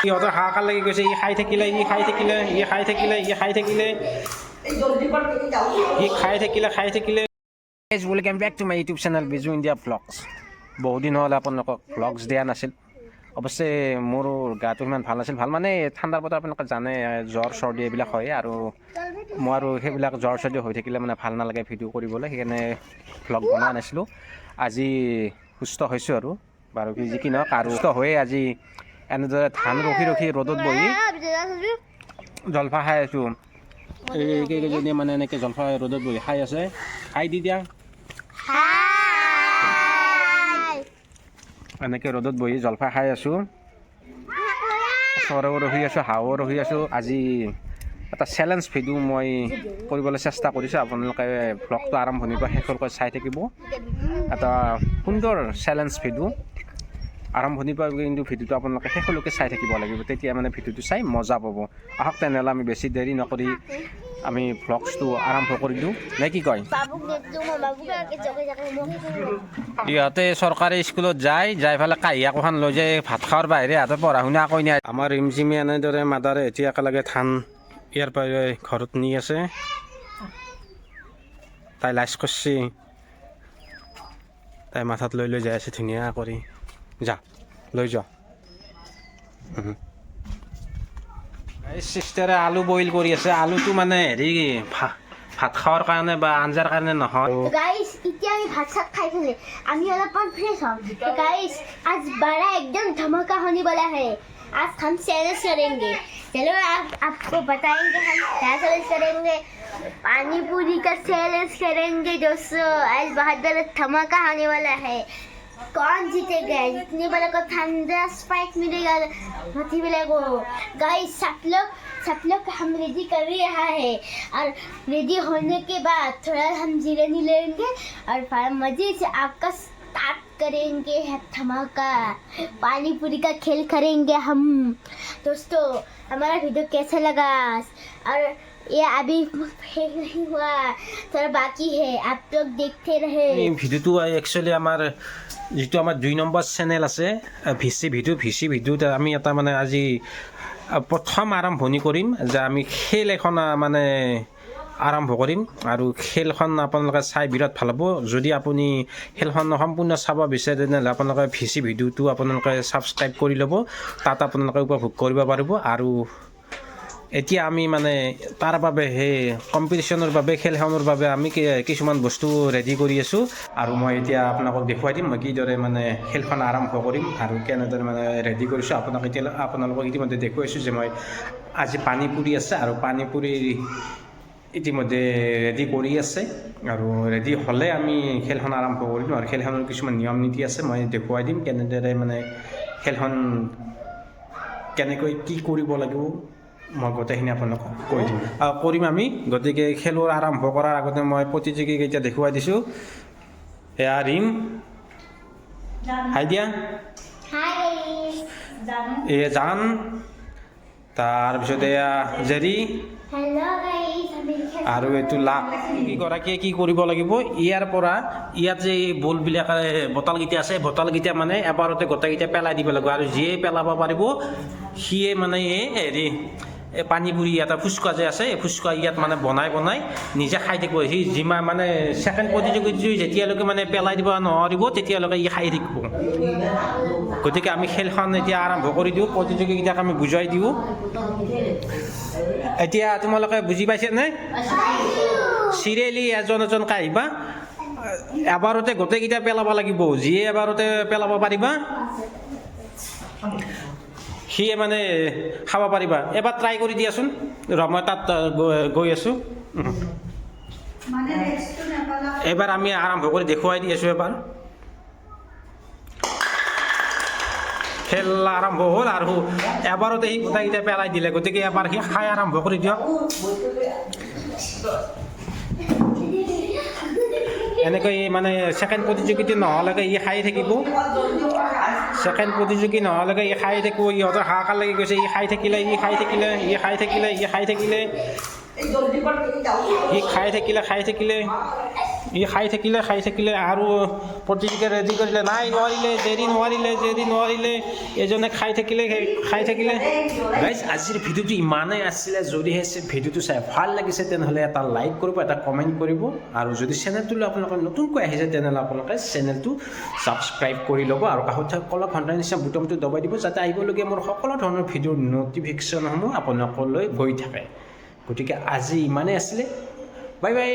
সিহঁতৰ হাহাকাৰ লাগি গৈছে, ই খাই থাকিলে, ই খাই থাকিলে, ই খাই থাকিলে, ই খাই থাকিলে। ই খাই থাকিলে খাই থাকিলে। Welcome back to my YouTube channel Biju India vlogs বহুত দিন হ'ল আপোনালোকক ভ্লগছ দিয়া নাছিল। অৱশ্যে, মোৰ গাটো সিমান ভালো নাছিল। ভালো মানে ঠাণ্ডাৰ বতৰ আপোনালোকে জানে, জ্বৰ, চৰ্দি এইবিলাক হয় আৰু মই আৰু সেইবিলাক জ্বৰ, চৰ্দি হৈ থাকিলে মানে ভালো নালাগে ভিডিঅ' কৰিবলৈ, সেইকাৰণে ভ্লগ বনোৱা নাছিলোঁ। আজি সুস্থ হৈছোঁ আৰু, বাৰু যি কি নহওক, আৰু সুস্থ হৈয়ে আজি এনেদৰে ধান ৰখি ৰখি ৰ'দত বহি জলফাই খাই আছোঁ। এই কেইজনীয়ে মানে এনেকৈ জলফাই ৰ'দত বহি খাই আছে। খাই দি দিয়া এনেকৈ ৰ'দত বহি জলফাই খাই আছোঁ। চৰাও ৰখি আছোঁ হাঁহো ৰখি আছোঁ। আজি এটা চেলেঞ্জ ভিডিঅ' মই কৰিবলৈ চেষ্টা কৰিছোঁ। আপোনালোকে ভ্লগটো আৰম্ভণিৰ পৰা শেষলৈকে চাই থাকিব। এটা সুন্দৰ চেলেঞ্জ ভিডিঅ' আৰম্ভণিৰ পৰা কিন্তু ভিডিঅ'টো আপোনালোকে শেষলৈকে চাই থাকিব লাগিব। তেতিয়া মানে ভিডিঅ'টো চাই মজা পাব। আহক তেনেহ'লে আমি বেছি দেৰি নকৰি আমি ভ্লগছটো আৰম্ভ কৰি দিওঁ। নে কি কয়? ইহঁতে চৰকাৰী স্কুলত যায় যাই পেলাই কাঁহী একোখন লৈ যায় ভাত খোৱাৰ বাহিৰে সিহঁতে পঢ়া শুনা একো নাই আমাৰ ৰিমজিমি এনেদৰে মাদাৰে এতিয়া একেলগে ধান ইয়াৰ পৰা ঘৰত নি আছে। তাই লাজ কৰিছে। তাই মাথাত লৈ লৈ যাই আছে ধুনীয়া কৰি। যা লৈ যোৱা এই চিষ্টাৰে আলু বইল কৰি আছে আলুটো মানে হেৰি ভা- ভাত খোৱাৰ কাৰণে বা আঞ্জাৰ কাৰণে নহয় গাইস এতিয়া আমি ভাত চাত খাই ফেলে আমি অলপমান ফ্রেশ হম तो गाइस आज बड़ा एकदम धमाका होने वाला है आज हम चैलेंज करेंगे चलो आप आपको बताएंगे हम क्या चैलेंज करेंगे पानी पूरी का चैलेंज करेंगे दोस्तों आज बहुत बड़ा धमाका होने वाला है कौन जीतेगा? जितने वाले को ठंडा स्पाइक मिलेगा। हाथी को गाइस सब लोग सब लोग हम रेडी कर रहा है। और रेडी होने के बाद थोड़ा हम जिरानी लेंगे और फिर मज़े से आपका स्टार्ट करेंगे धमाका। पानी पूरी का खेल करेंगे हम। दोस्तों, हमारा वीडियो कैसा लगा? और ये अभी फेक नहीं हुआ थोड़ा बाकी है आप लोग देखते रहे এই ভিডিঅ'টো একচুৱেলি আমাৰ যিটো আমাৰ দুই নম্বৰ চেনেল আছে V C video' V C ভিডিঅ'ত আমি এটা মানে আজি আহ, প্ৰথম আৰম্ভণি কৰিম যে আমি খেল এখন আহ, মানে আৰম্ভ কৰিম আৰু খেলখন আপোনালোকে চাই বিৰাট ভাল পাব যদি আপুনি খেলখন সম্পূৰ্ণ চাব বিচাৰে তেনেহ'লে আপোনালোকে ভি চি ভিডিঅ'টো আপোনালোকে ছাবস্ক্ৰাইব কৰি ল'ব তাত আপোনালোকে উপভোগ কৰিব পাৰিব আৰু এতিয়া আমি মানে তাৰ বাবে সেই কম্পিটিশ্যনৰ বাবে খেলখনৰ বাবে আমি কিছুমান বস্তু ৰেডি কৰি আছোঁ। আৰু মই এতিয়া আপোনালোকক দেখুৱাই দিম, মই কিদৰে মানে খেলখন আৰম্ভ কৰিম আৰু কেনেদৰে মানে ৰেডি কৰিছোঁ। আপোনাক এতিয়া, আপোনালোকক ইতিমধ্যে দেখুৱাইছোঁ যে মই আজি পানী পুৰি আছে আৰু পানী পুৰি ইতিমধ্যে ৰেডি কৰি আছে। আৰু ৰেডি হ'লে আমি খেলখন আৰম্ভ কৰিম আৰু খেলখনৰ কিছুমান নিয়ম নীতি আছে, মই দেখুৱাই দিম কেনেদৰে মানে খেলখন কেনেকৈ কি কৰিব লাগিব। মই গোটেইখিনি আপোনালোকক কৈ দিম। আৰু কৰিম আমি। গতিকে খেলৰ আৰম্ভ কৰাৰ আগতে মই প্ৰতিযোগীকেইটা দেখুৱাই দিছোঁ। এয়া ৰিম। হাই দিয়া। এয়া জান। তাৰপিছত এয়া জেৰি। আৰু এইটো লাভ কেইগৰাকীয়ে কি কৰিব লাগিব? ইয়াৰ পৰা ইয়াত যে এই বলবিলাক বটালকেইটা আছে বটালকেইটা মানে এবাৰতে গোটেইকেইটা পেলাই দিব লাগিব। আৰু যিয়ে পেলাব পাৰিব সিয়ে মানে এই হেৰি এই পানী পুৰি এটা ফুচকা যে আছে ফুচকা ইয়াত মানে বনাই বনাই নিজে খাই থাকিব। সি যিমান মানে ছেকেণ্ড প্ৰতিযোগিতা যেতিয়ালৈকে মানে পেলাই দিব নোৱাৰিব, তেতিয়ালৈকে ই খাই থাকিব। গতিকে আমি খেলখন এতিয়া আৰম্ভ কৰি দিওঁ, প্ৰতিযোগীকেইটাক আমি বুজাই দিওঁ। এতিয়া তোমালোকে বুজি পাইছানে? চিৰিয়েলি এজন এজনকৈ আহিবা? এবাৰতে গোটেইকেইটা পেলাব লাগিব। যিয়ে এবাৰতে পেলাব পাৰিবা। সিয়ে মানে খাব পাৰিবা। এবাৰ ট্ৰাই কৰি দিয়াচোন। ৰ মই তাত গৈ- আছোঁ। এবাৰ আমি আৰম্ভ কৰি দেখুৱাই দি আছোঁ এবাৰ। খেল আৰম্ভ হ'ল আৰু এবাৰতে সি গোটেইকেইটা পেলাই দিলে। গতিকে এবাৰ সি খাই আৰম্ভ কৰি দিয়ক। এনেকৈ মানে ছেকেণ্ড প্ৰতিযোগিতা নহ'লেকে ই খাই থাকিব। ছেকেণ্ড প্ৰতিযোগী নোহোৱালৈকে ই খাই থাকিব ইহঁতৰ হাহাকাৰ লাগি গৈছে ই খাই থাকিলে ই খাই থাকিলে ই খাই থাকিলে ই খাই থাকিলে ই খাই থাকিলে খাই থাকিলে। ই খাই থাকিলে খাই থাকিলে আৰু প্ৰতিযোগিতা ৰেডি কৰিলে। নাই, নোৱাৰিলে জেৰি নোৱাৰিলে জেৰি নোৱাৰিলে, এজনে খাই থাকিলে খাই থাকিলে। গাইজ আজিৰ ভিডিঅ'টো ইমানেই আছিলে, যদিহে ভিডিঅ'টো চাই ভালো লাগিছে, তেনেহ'লে এটা লাইক কৰিব, এটা কমেণ্ট কৰিব। আৰু যদি চেনেলটোলৈ আপোনালোকে নতুনকৈ আহিছে, তেনেহ'লে আপোনালোকে চেনেলটো ছাবস্ক্ৰাইব কৰি ল'ব। আৰু কাষত থকা কলা ঘণ্টাৰ নিচিনা বুটমটো দবাই দিব, যাতে আহিবলগীয়া মোৰ সকলো ধৰণৰ ভিডিঅ'ৰ ন'টিফিকেশ্যনসমূহ আপোনালোকলৈ গৈ থাকে। গতিকে আজি ইমানেই আছিলে। Bye bye